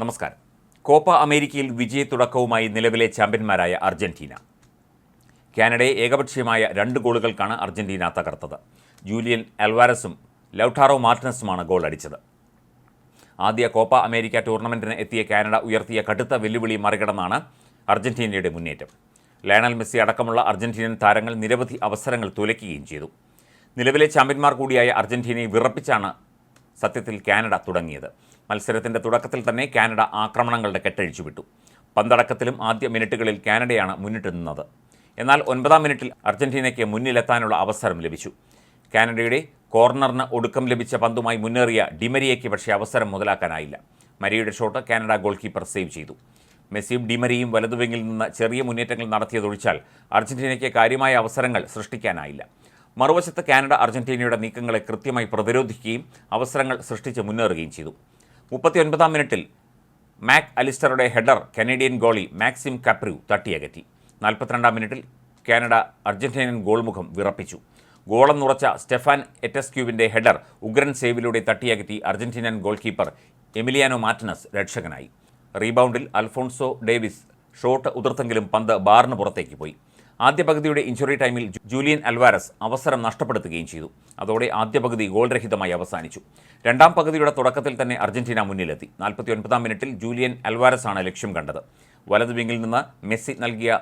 നമസ്കാരം. കോപ്പ അമേരിക്കയിൽ വിജയത്തുടക്കവുമായി നിലവിലെ ചാമ്പ്യന്മാരായ അർജന്റീന. കാനഡയെ ഏകപക്ഷീയമായ രണ്ട് ഗോളുകൾക്കാണ് അർജന്റീന തകർത്തത്. ജൂലിയൻ അൽവാരസും ലൗട്ടാറോ മാർട്ടിനസുമാണ് ഗോൾ അടിച്ചത്. ആദ്യ കോപ്പ അമേരിക്ക ടൂർണമെന്റിന് എത്തിയ കാനഡ ഉയർത്തിയ കടുത്ത വെല്ലുവിളി മറികടന്നാണ് അർജന്റീനയുടെ മുന്നേറ്റം. ലയണൽ മെസ്സി അടക്കമുള്ള അർജന്റീനൻ താരങ്ങൾ നിരവധി അവസരങ്ങൾ തുലയ്ക്കുകയും ചെയ്തു. നിലവിലെ ചാമ്പ്യന്മാർ കൂടിയായ അർജന്റീനയെ വിറപ്പിച്ചാണ് സത്യത്തിൽ കാനഡ തുടങ്ങിയത്. മത്സരത്തിന്റെ തുടക്കത്തിൽ തന്നെ കാനഡ ആക്രമണങ്ങളുടെ കെട്ടഴിച്ചു വിട്ടു പന്തടക്കത്തിലും ആദ്യ മിനിറ്റുകളിൽ കാനഡയാണ് മുന്നിട്ട് നിന്നത് എന്നാൽ ഒൻപതാം മിനിറ്റിൽ അർജന്റീനയ്ക്ക് മുന്നിലെത്താനുള്ള അവസരം ലഭിച്ചു. കാനഡയുടെ കോർണറിന് ഒടുക്കം ലഭിച്ച പന്തുമായി മുന്നേറിയ ഡിമരിയയ്ക്ക് പക്ഷേ അവസരം മുതലാക്കാനായില്ല. മരിയുടെ shot Canada goal keeper save ചെയ്തു. മെസ്സിയും ഡിമരിയും വലതുവിങ്ങിൽ നിന്ന് ചെറിയ മുന്നേറ്റങ്ങൾ നടത്തിയതൊഴിച്ചാൽ അർജന്റീനയ്ക്ക് കാര്യമായ അവസരങ്ങൾ സൃഷ്ടിക്കാനായില്ല. മറുവശത്ത് കാനഡ അർജന്റീനയുടെ നീക്കങ്ങളെ കൃത്യമായി പ്രതിരോധിക്കുകയും അവസരങ്ങൾ സൃഷ്ടിച്ച് മുന്നേറുകയും ചെയ്തു. മുപ്പത്തിയൊൻപതാം മിനിറ്റിൽ മാക് അലിസ്റ്ററുടെ ഹെഡർ കനേഡിയൻ ഗോളി മാക്സിം കപ്രു തട്ടിയകറ്റി. നാൽപ്പത്തിരണ്ടാം മിനിറ്റിൽ കാനഡ അർജന്റീനിയൻ ഗോൾമുഖം വിറപ്പിച്ചു. ഗോളം സ്റ്റെഫാൻ എറ്റസ്ക്യൂവിന്റെ ഹെഡർ ഉഗ്രൻ സേവിലൂടെ തട്ടിയകറ്റി Argentinian goal keeper Emiliano Martinez രക്ഷകനായി. റീബൗണ്ടിൽ അൽഫോൺസോ ഡേവിസ് ഷോട്ട് ഉതിർത്തെങ്കിലും പന്ത് ബാറിന് പുറത്തേക്ക് പോയി. ആദ്യ പകുതിയുടെ ഇഞ്ചുറി ടൈമിൽ ജൂലിയൻ അൽവാരസ് അവസരം നഷ്ടപ്പെടുത്തുകയും ചെയ്തു. അതോടെ ആദ്യ പകുതി ഗോൾരഹിതമായി അവസാനിച്ചു. രണ്ടാം പകുതിയുടെ തുടക്കത്തിൽ തന്നെ അർജന്റീന മുന്നിലെത്തി. നാൽപ്പത്തിയൊൻപതാം മിനിറ്റിൽ ജൂലിയൻ അൽവാരസ് ആണ് ലക്ഷ്യം കണ്ടത്. വലത് വിങ്ങിൽ നിന്ന് മെസ്സി നൽകിയ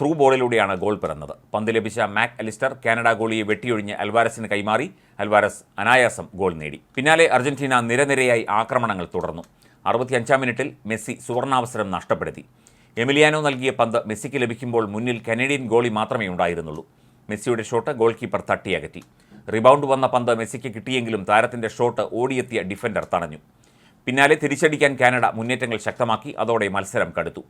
ത്രൂ ബോളിലൂടെയാണ് ഗോൾ പിറന്നത്. പന്ത് ലഭിച്ച മാക് അലിസ്റ്റർ കാനഡ ഗോളിയെ വെട്ടിയൊഴിഞ്ഞ് അൽവാരസിന് കൈമാറി. അൽവാരസ് അനായാസം ഗോൾ നേടി. പിന്നാലെ അർജന്റീന നിരനിരയായി ആക്രമണങ്ങൾ തുടർന്നു. അറുപത്തിയഞ്ചാം മിനിറ്റിൽ മെസ്സി സുവർണാവസരം നഷ്ടപ്പെടുത്തി. എമിലിയാനോ നൽകിയ പന്ത് മെസ്സിക്ക് ലഭിക്കുമ്പോൾ മുന്നിൽ കനേഡിയൻ ഗോളി മാത്രമേ ഉണ്ടായിരുന്നുള്ളൂ. മെസ്സിയുടെ ഷോട്ട് ഗോൾ കീപ്പർ തട്ടിയകറ്റി. റിബൗണ്ട് വന്ന പന്ത് മെസ്സിക്ക് കിട്ടിയെങ്കിലും താരത്തിന്റെ ഷോട്ട് ഓടിയെത്തിയ ഡിഫൻഡർ തടഞ്ഞു. പിന്നാലെ തിരിച്ചടിക്കാൻ കാനഡ മുന്നേറ്റങ്ങൾ ശക്തമാക്കി അതോടെ മത്സരം കടുത്തു.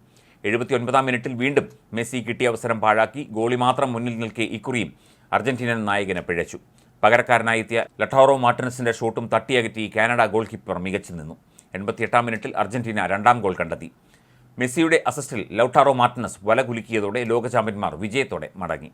എഴുപത്തിയൊൻപതാം മിനിറ്റിൽ വീണ്ടും മെസ്സി കിട്ടിയ അവസരം പാഴാക്കി ഗോളി മാത്രം മുന്നിൽ നിൽക്കെ ഇക്കുറിയും അർജന്റീനൻ നായകനെ പിഴച്ചു. പകരക്കാരനായി എത്തിയ ലട്ടോറോ മാർട്ടിനസിന്റെ ഷോട്ടും തട്ടിയകറ്റി കാനഡ ഗോൾ കീപ്പർ മികച്ചു നിന്നു. എൺപത്തിയെട്ടാം മിനിറ്റിൽ അർജന്റീന രണ്ടാം ഗോൾ കണ്ടെത്തി. മെസ്സിയുടെ അസിസ്റ്റിൽ ലൗട്ടാറോ മാർട്ടിനസ് വല കുലുക്കിയതോടെ ലോക ചാമ്പ്യന്മാർ വിജയത്തോടെ മടങ്ങി.